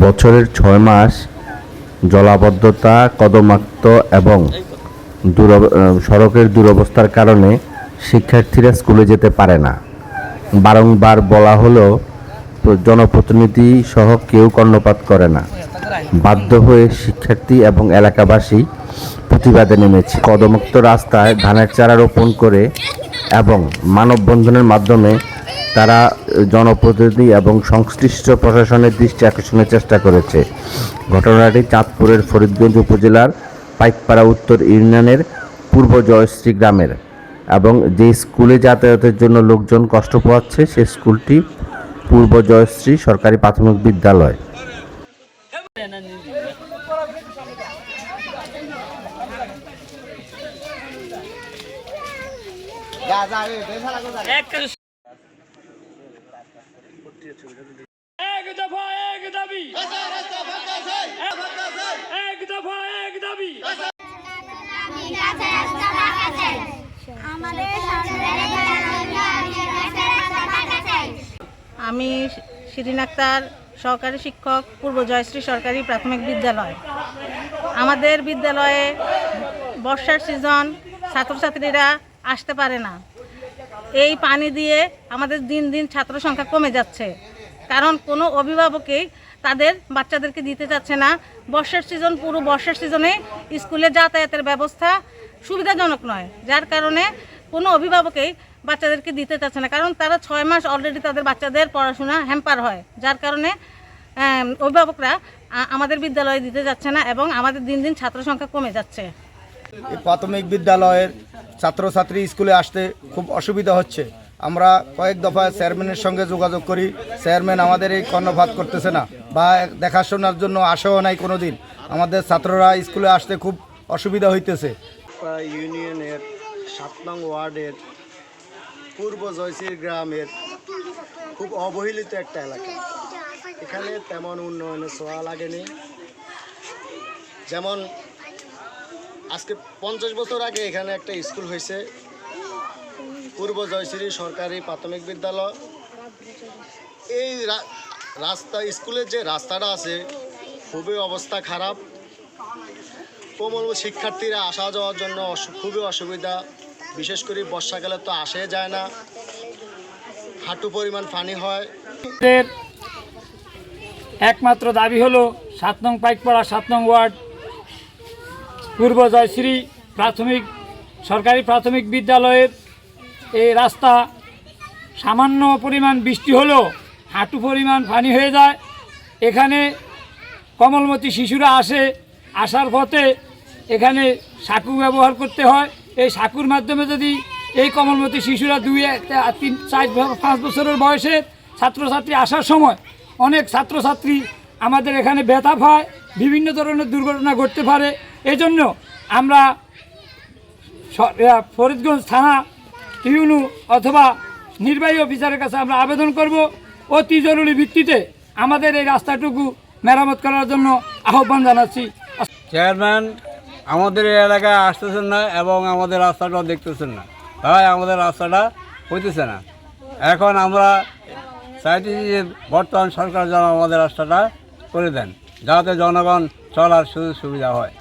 বছরের ছয় মাস জলাবদ্ধতা কদমাক্ত এবং সড়কের দুরবস্থার কারণে শিক্ষার্থীরা স্কুলে যেতে পারে না। বারংবার বলা হলেও প্র- জনপ্রতিনিধি সহ কেউ কর্ণপাত করে না। বাধ্য হয়ে শিক্ষার্থী এবং এলাকাবাসী প্রতিবাদে নেমেছে। কদমুক্ত রাস্তায় ধানের চারা রোপণ করে এবং মানববন্ধনের মাধ্যমে তারা জনপ্রতিনিধি এবং সংশ্লিষ্ট প্রশাসনের দৃষ্টি আকর্ষণের চেষ্টা করেছে। ঘটনাটি চাঁদপুরের ফরিদগঞ্জ উপজেলার পাইকপাড়া উত্তর ইউনিয়নের পূর্ব জয়শ্রী গ্রামের এবং যে স্কুলে যাতায়াতের জন্য লোকজন কষ্ট পোহাচ্ছে, সে স্কুলটি পূর্ব জয়শ্রী সরকারি প্রাথমিক বিদ্যালয়। এক আমি শিরিন আক্তার, সহকারী শিক্ষক, পূর্ব জয়শ্রী সরকারি প্রাথমিক বিদ্যালয়। আমাদের বিদ্যালয়ে বর্ষার সিজন ছাত্রছাত্রীরা আসতে পারে না। এই পানি দিয়ে আমাদের দিন দিন ছাত্র সংখ্যা কমে যাচ্ছে। কারণ কোনো অভিভাবকেই তাদের বাচ্চাদেরকে দিতে চাচ্ছে না। বর্ষার সিজন, পুরো বর্ষার সিজনে স্কুলে যাতায়াতের ব্যবস্থা সুবিধাজনক নয়। যার কারণে কোনো অভিভাবকেই বাচ্চাদেরকে দিতে চাচ্ছে না। কারণ তারা ছয় মাস অলরেডি তাদের বাচ্চাদের পড়াশোনা হ্যাম্পার হয়। যার কারণে অভিভাবকরা আমাদের বিদ্যালয়ে দিতে যাচ্ছে না এবং আমাদের দিন দিন ছাত্র সংখ্যা কমে যাচ্ছে। প্রাথমিক বিদ্যালয়ের ছাত্রছাত্রী স্কুলে আসতে খুব অসুবিধা হচ্ছে। আমরা কয়েক দফা চেয়ারম্যানের সঙ্গে যোগাযোগ করি। চেয়ারম্যান আমাদের এই কর্ণপাত করতেছে না বা দেখাশোনার জন্য আসেও নাই কোনো দিন আমাদের ছাত্ররা স্কুলে আসতে খুব অসুবিধা হইতেছে। ইউনিয়নের সাত নং ওয়ার্ডের পূর্ব জয়সির গ্রামের খুব অবহেলিত একটা এলাকা। এখানে তেমন উন্নয়নের ছোঁয়া লাগেনি। যেমন আজকে পঞ্চাশ বছর আগে এখানে একটা স্কুল হয়েছে। পূর্ব জয়শ্রী সরকারি প্রাথমিক বিদ্যালয়। এই রাস্তা, স্কুলের যে রাস্তাটা আছে, খুবই অবস্থা খারাপ। কোমল শিক্ষার্থীরা আসা যাওয়ার জন্য খুবই অসুবিধা। বিশেষ করে বর্ষাকালে তো আসে যায় না। হাঁটু পরিমাণ পানি হয়। একমাত্র দাবি হলো সাত নং পাইকপাড়া, সাত নং ওয়ার্ড। পূর্ব জয়শ্রী প্রাথমিক, সরকারি প্রাথমিক বিদ্যালয়ের এই রাস্তা সামান্য পরিমাণ বৃষ্টি হলেও হাঁটু পরিমাণ পানি হয়ে যায়। এখানে কমলমতি শিশুরা আসে, আসার পথে এখানে সাঁকু ব্যবহার করতে হয়। এই সাঁকুর মাধ্যমে যদি এই কমলমতি শিশুরা দুই তিন, চার, পাঁচ বছরের বয়সে ছাত্রছাত্রী আসার সময় অনেক ছাত্রছাত্রী আমাদের এখানে ব্যথা পায়, বিভিন্ন ধরনের দুর্ঘটনা ঘটতে পারে। এজন্য আমরা ফরিদগঞ্জ থানা ইউনু অথবা নির্বাহী অফিসারের কাছে আমরা আবেদন করব। অতি জরুরি ভিত্তিতে আমাদের এই রাস্তাটুকু মেরামত করার জন্য আহ্বান জানাচ্ছি। চেয়ারম্যান, আমাদের এই এলাকায় আসতেছেন না এবং আমাদের রাস্তাটাও দেখতেছেন না। তাই আমাদের রাস্তাটা হইতেছে না। এখন আমরা চাইতেছি যে বর্তমান সরকার যেন আমাদের রাস্তাটা করে দেন, যাতে জনগণ চলার সুযোগ সুবিধা হয়।